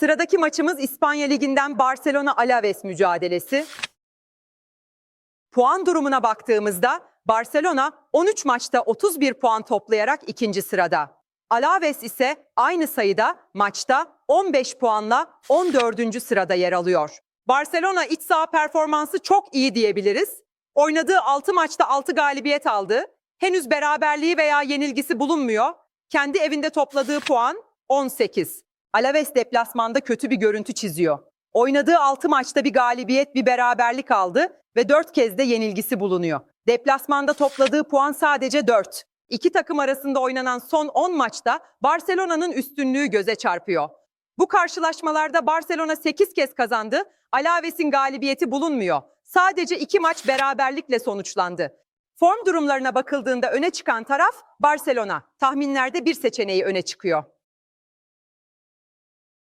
Sıradaki maçımız İspanya Ligi'nden Barcelona Alaves mücadelesi. Puan durumuna baktığımızda Barcelona 13 maçta 31 puan toplayarak ikinci sırada. Alaves ise aynı sayıda maçta 15 puanla 14. sırada yer alıyor. Barcelona iç saha performansı çok iyi diyebiliriz. Oynadığı 6 maçta 6 galibiyet aldı. Henüz beraberliği veya yenilgisi bulunmuyor. Kendi evinde topladığı puan 18. Alaves deplasmanda kötü bir görüntü çiziyor. Oynadığı 6 maçta bir galibiyet, bir beraberlik aldı ve 4 kez de yenilgisi bulunuyor. Deplasmanda topladığı puan sadece 4. İki takım arasında oynanan son 10 maçta Barcelona'nın üstünlüğü göze çarpıyor. Bu karşılaşmalarda Barcelona 8 kez kazandı, Alaves'in galibiyeti bulunmuyor. Sadece iki maç beraberlikle sonuçlandı. Form durumlarına bakıldığında öne çıkan taraf Barcelona. Tahminlerde bir seçeneği öne çıkıyor.